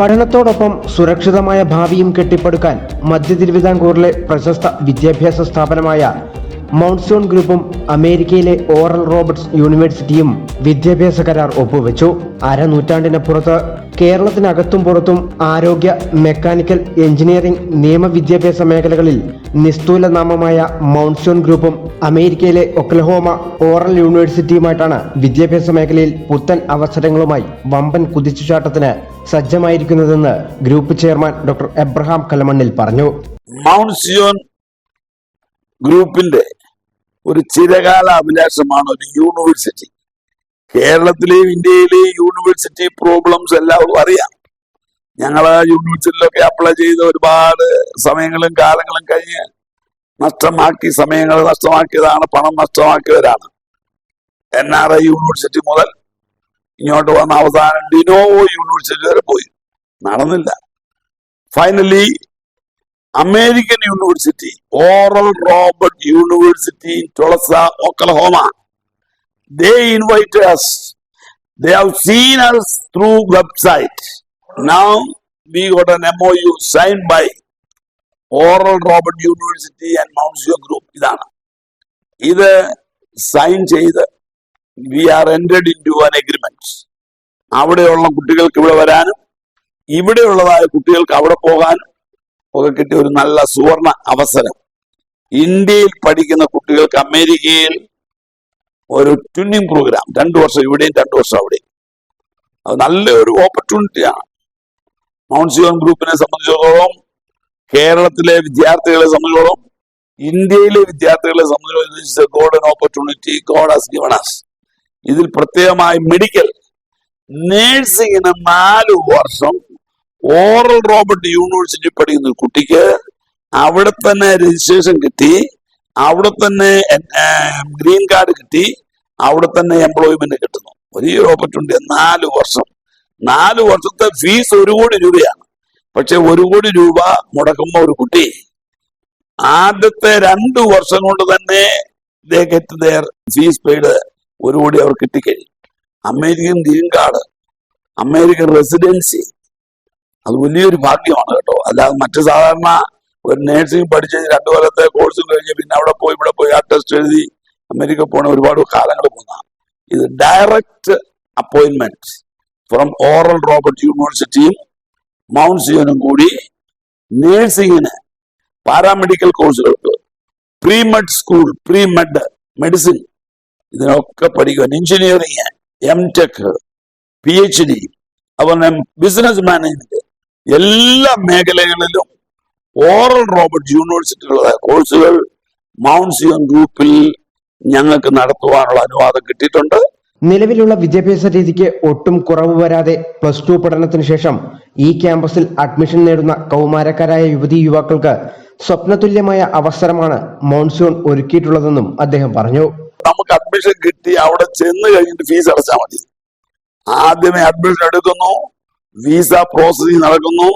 പഠനത്തോടൊപ്പം സുരക്ഷിതമായ ഭാവിയും കെട്ടിപ്പടുക്കാൻ മധ്യ തിരുവിതാംകൂറിലെ പ്രശസ്ത വിദ്യാഭ്യാസ സ്ഥാപനമായ മൗൺസൂൺ ഗ്രൂപ്പും അമേരിക്കയിലെ ഓറൽ റോബർട്സ് യൂണിവേഴ്സിറ്റിയും വിദ്യാഭ്യാസ കരാർ ഒപ്പുവെച്ചു. അരനൂറ്റാണ്ടിനപ്പുറത്ത് കേരളത്തിനകത്തും പുറത്തും ആരോഗ്യ മെക്കാനിക്കൽ എഞ്ചിനീയറിംഗ് നിയമവിദ്യാഭ്യാസ മേഖലകളിൽ നിസ്തൂല നാമമായ മൗൺസോൺ ഗ്രൂപ്പും അമേരിക്കയിലെ ഒക്ലഹോമ ഓറൽ യൂണിവേഴ്സിറ്റിയുമായിട്ടാണ് വിദ്യാഭ്യാസ മേഖലയിൽ പുത്തൻ അവസരങ്ങളുമായി വമ്പൻ കുതിച്ചുചാട്ടത്തിന് സജ്ജമായിരിക്കുന്നതെന്ന് group chairman doctor Abraham Kalamannil പറഞ്ഞു. മൗൺസിയോൺ ഗ്രൂപ്പിന്റെ ഒരു ചിരകാല അഭിലാഷമാണ് ഒരു യൂണിവേഴ്സിറ്റി. കേരളത്തിലെയും ഇന്ത്യയിലെയും യൂണിവേഴ്സിറ്റി പ്രോബ്ലംസ് എല്ലാവർക്കും അറിയാം. ഞങ്ങൾ യൂണിവേഴ്സിറ്റിയിലൊക്കെ അപ്ലൈ ചെയ്ത ഒരുപാട് സമയങ്ങളും കാലങ്ങളും കഴിഞ്ഞ് നഷ്ടമാക്കി സമയങ്ങൾ നഷ്ടമാക്കിയതാണ് പണം നഷ്ടമാക്കിയവരാണ്. എൻ ആർ ഐ യൂണിവേഴ്സിറ്റി മുതൽ ഇങ്ങോട്ട് വന്ന അവസാനം ഡിനോവോ യൂണിവേഴ്സിറ്റി വരെ പോയി. നടന്നില്ല. Finally American university Oral Roberts University Tulsa Oklahoma they invited us. They have seen us through website. Now we got an MOU signed by Oral Roberts University and Mount Zion group ഇതാണ്. ഇത് sign ചെയ്ത് we are entered into an agreement അവിടെയുള്ള കുട്ടികൾക്ക് ഇവിടെ വരാനും ഇവിടെയുള്ളതായ കുട്ടികൾക്ക് അവിടെ പോകാനും ഒക്കെ കിട്ടിയ ഒരു നല്ല സുവർണ അവസരം. ഇന്ത്യയിൽ പഠിക്കുന്ന കുട്ടികൾക്ക് അമേരിക്കയിൽ ഒരു ട്വിന്നിങ് പ്രോഗ്രാം രണ്ടു വർഷം ഇവിടെയും രണ്ടു വർഷം അവിടെയും. അത് നല്ലൊരു ഓപ്പർച്യൂണിറ്റിയാണ് മൗണ്ട് സിയോൺ ഗ്രൂപ്പിനെ സംബന്ധിച്ചിടത്തോളം കേരളത്തിലെ വിദ്യാർത്ഥികളെ സംബന്ധിച്ചിടത്തോളം ഇന്ത്യയിലെ വിദ്യാർത്ഥികളെ സംബന്ധിച്ചിടത്തോളം golden opportunity God has given us ഇതിൽ പ്രത്യേകമായി മെഡിക്കൽ നേഴ്സിംഗിന് നാല് വർഷം ഓറൽ റോബർട്ട് യൂണിവേഴ്സിറ്റി പഠിക്കുന്ന കുട്ടിക്ക് അവിടെ തന്നെ രജിസ്ട്രേഷൻ കിട്ടി. അവിടെ തന്നെ ഗ്രീൻ കാർഡ് കിട്ടി. അവിടെ തന്നെ എംപ്ലോയ്മെന്റ് കിട്ടുന്നു. വലിയൊരു ഓപ്പർച്യൂണിറ്റി നാല് വർഷം. നാല് വർഷത്തെ ഫീസ് ഒരു കോടി രൂപയാണ്. പക്ഷെ ഒരു കോടി രൂപ മുടക്കുമ്പോൾ ഒരു കുട്ടി ആദ്യത്തെ രണ്ട് വർഷം കൊണ്ട് തന്നെ they get their fees paid ഒരു കോടി അവർ കിട്ടിക്കഴിഞ്ഞു. American green card American residency. അത് വലിയൊരു ഭാഗ്യമാണ് കേട്ടോ. അല്ലാതെ മറ്റു സാധാരണ ഒരു നേഴ്സിംഗ് പഠിച്ച് രണ്ടു കൊല്ലത്തെ കോഴ്സും കഴിഞ്ഞ് പിന്നെ അവിടെ പോയി ഇവിടെ പോയി ആ ടെസ്റ്റ് എഴുതി അമേരിക്ക പോണ ഒരുപാട് കാലങ്ങൾ പോകുന്ന ഇത് direct appointment from Oral Roberts യൂണിവേഴ്സിറ്റിയും മൗണ്ട് സിയോനും കൂടി നേഴ്സിംഗിന് പാരാമെഡിക്കൽ കോഴ്സുകൾക്ക് pre med school pre med medicine ഇതിനൊക്കെ പഠിക്കുവാൻ engineering M tech P H D അതുപോലെ ബിസിനസ് മാനേജ്മെന്റ് എല്ലാ മേഖലകളിലും ഓറൽ റോബർട്ട് യൂണിവേഴ്സിറ്റിയിലുള്ള കോഴ്സുകൾ മൗണ്ട് സിയോൺ ഗ്രൂപ്പിൽ ഞങ്ങൾക്ക് നടത്തുവാനുള്ള അനുവാദം കിട്ടിയിട്ടുണ്ട്. നിലവിലുള്ള വിദ്യാഭ്യാസ രീതിക്ക് ഒട്ടും കുറവ് വരാതെ പ്ലസ് ടു പഠനത്തിന് ശേഷം ഈ ക്യാമ്പസിൽ അഡ്മിഷൻ നേടുന്ന കൗമാരക്കാരായ യുവതി യുവാക്കൾക്ക് സ്വപ്നതുല്യമായ അവസരമാണ് മോൺസൂൺ ഒരുക്കിയിട്ടുള്ളതെന്നും അദ്ദേഹം പറഞ്ഞു. നമുക്ക് അഡ്മിഷൻ കിട്ടി അവിടെ ചെന്ന് കഴിഞ്ഞിട്ട് ഫീസ് അടച്ചാൽ മതി. ആദ്യമേ അഡ്മിഷൻ എടുക്കുന്നു വിസ പ്രോസസിങ് നടക്കുന്നു.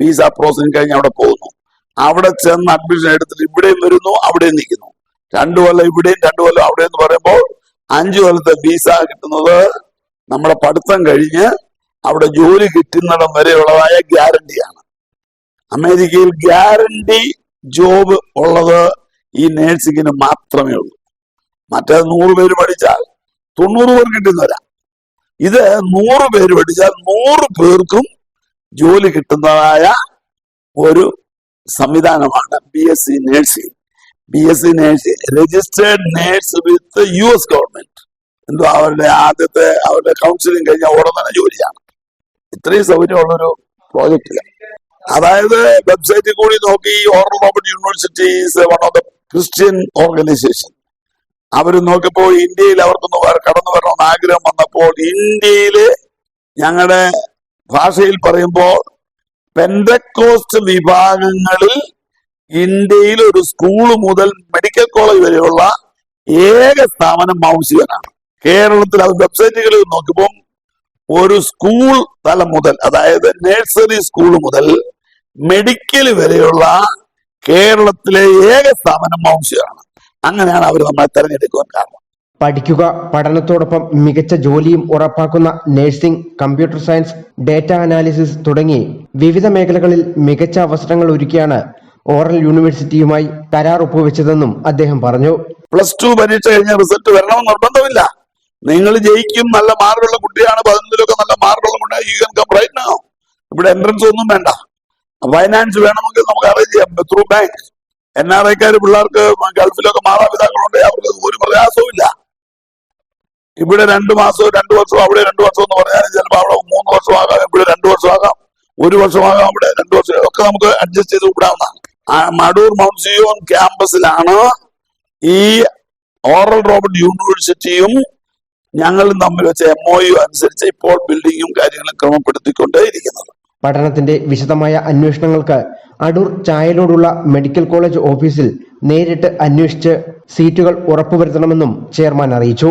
വിസ പ്രോസസ്സിംഗ് കഴിഞ്ഞ് അവിടെ പോകുന്നു. അവിടെ ചെന്ന് അഡ്മിഷൻ എടുത്തിട്ട് ഇവിടെയും വരുന്നു അവിടെയും നിൽക്കുന്നു. രണ്ടു കൊല്ലം ഇവിടെയും രണ്ടു കൊല്ലം അവിടെ എന്ന് പറയുമ്പോൾ അഞ്ചു കൊല്ലത്തെ വിസ കിട്ടുന്നത് നമ്മുടെ പഠിത്തം കഴിഞ്ഞ് അവിടെ ജോലി കിട്ടുന്നിടം വരെയുള്ളതായ ഗ്യാരണ്ടിയാണ് അമേരിക്കയിൽ ഗ്യാരണ്ടി ജോബ് ഉള്ളത് ഈ നേഴ്സിംഗിന് മാത്രമേ ഉള്ളൂ. മറ്റേ നൂറ് പേര് പഠിച്ചാൽ തൊണ്ണൂറ് പേർ കിട്ടുന്നവരാ. ഇത് നൂറ് പേര് പഠിച്ചാൽ നൂറ് പേർക്കും ജോലി കിട്ടുന്നതായ ഒരു സംവിധാനമാണ് B S C nursing B S C nursing registered nurse with U S government എന്തോ അവരുടെ ആദ്യത്തെ അവരുടെ കൗൺസിലിംഗ് കഴിഞ്ഞ ഉടൻ തന്നെ ജോലിയാണ്. ഇത്രയും സൗകര്യമുള്ളൊരു പ്രോജക്റ്റില്ല അതായത് വെബ്സൈറ്റിൽ കൂടി നോക്കി Oral Roberts University one of the Christian organisation അവർ നോക്കിയപ്പോൾ ഇന്ത്യയിൽ അവർക്കൊന്ന് കടന്നു വരണമെന്ന് ആഗ്രഹം വന്നപ്പോൾ ഇന്ത്യയിൽ ഞങ്ങളുടെ ഭാഷയിൽ പറയുമ്പോൾ പെന്തക്കോസ്റ്റ് വിഭാഗങ്ങളിൽ ഇന്ത്യയിൽ ഒരു സ്കൂൾ മുതൽ മെഡിക്കൽ കോളേജ് വരെയുള്ള ഏക സ്ഥാപനം മൗസിയനാണ് കേരളത്തിൽ അത് വെബ്സൈറ്റുകളിൽ നോക്കുമ്പോൾ ഒരു സ്കൂൾ തലം മുതൽ അതായത് നഴ്സറി സ്കൂൾ മുതൽ മെഡിക്കൽ വരെയുള്ള കേരളത്തിലെ ഏക സ്ഥാപനം മൗസിയാണ് അങ്ങനെയാണ് അവർ നമ്മളെ തെരഞ്ഞെടുക്കുവാൻ കാരണം. പഠിക്കുക. പഠനത്തോടൊപ്പം മികച്ച ജോലിയും ഉറപ്പാക്കുന്ന nursing computer science data analysis തുടങ്ങി വിവിധ മേഖലകളിൽ മികച്ച അവസരങ്ങൾ ഒരുക്കിയാണ് ഓറൽ യൂണിവേഴ്സിറ്റിയുമായി കരാർ ഒപ്പുവെച്ചതെന്നും അദ്ദേഹം പറഞ്ഞു. പ്ലസ് ടു പരീക്ഷ കഴിഞ്ഞ റിസൾട്ട് വരണമെന്ന് നിർബന്ധമില്ല. നിങ്ങൾ ജയിക്കും നല്ല മാർക്കുള്ള കുട്ടിയാണ് പതിനൊന്നിലൊക്കെ നല്ല മാർക്കുള്ള കുട്ടിയാണ് റൈറ്റ് ഇവിടെ എൻട്രൻസ് ഒന്നും വേണ്ട. ഫൈനാൻസ് വേണമെങ്കിൽ നമുക്ക് അറേഞ്ച് ചെയ്യാം. ത്രൂ ബാങ്ക് എൻ ആർ ഐക്കാർ പിള്ളേർക്ക് ഗൾഫിലൊക്കെ മാതാപിതാക്കളുണ്ട് അവർക്ക് ഒരു പ്രയാസവും ഇല്ല ഇവിടെ രണ്ടു മാസവും രണ്ടു വർഷവും അവിടെ രണ്ടു വർഷം എന്ന് പറഞ്ഞാൽ ചിലപ്പോൾ അവിടെ മൂന്ന് വർഷമാകാം ഇവിടെ രണ്ടു വർഷമാകാം ഒരു വർഷമാകാം അവിടെ രണ്ടു വർഷം. ഒക്കെ നമുക്ക് അഡ്ജസ്റ്റ് ചെയ്ത് വിടാവുന്നതാണ് മടൂർ മൗണ്ട് സിയോൺ ക്യാമ്പസിലാണ് ഈ ഓറൽ റോബർട്ട് യൂണിവേഴ്സിറ്റിയും ഞങ്ങളും തമ്മിൽ വെച്ച എം ഒ യു അനുസരിച്ച് ഇപ്പോൾ ബിൽഡിങ്ങും കാര്യങ്ങളും ക്രമപ്പെടുത്തിക്കൊണ്ടേയിരിക്കുന്നത്. പഠനത്തിന്റെ വിശദമായ അന്വേഷണങ്ങൾക്ക് അടൂർ ചായലോടുള്ള മെഡിക്കൽ കോളേജ് ഓഫീസിൽ നേരിട്ട് അന്വേഷിച്ച് സീറ്റുകൾ ഉറപ്പുവരുത്തണമെന്നും ചെയർമാൻ അറിയിച്ചു.